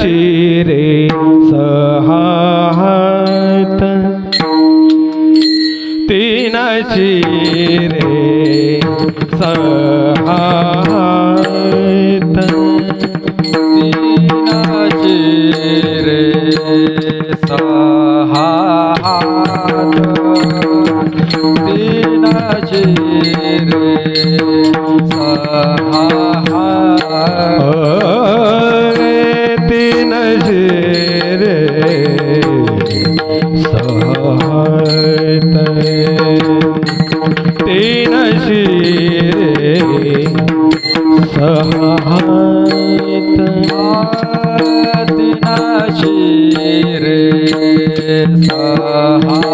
शिरे सहात तीन शिरे सहात तीन शिरे सहात तीन शिरे सहात रे सा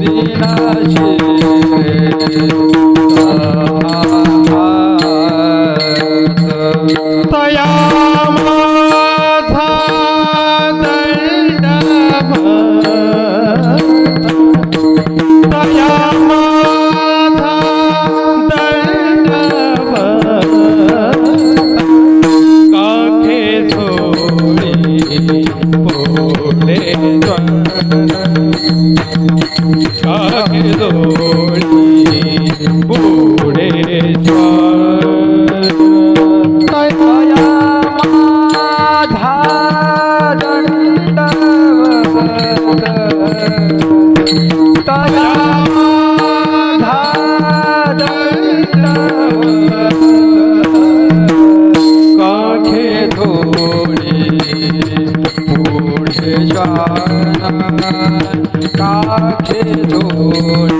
विनाशी गाना काखे जोड़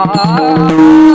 Ah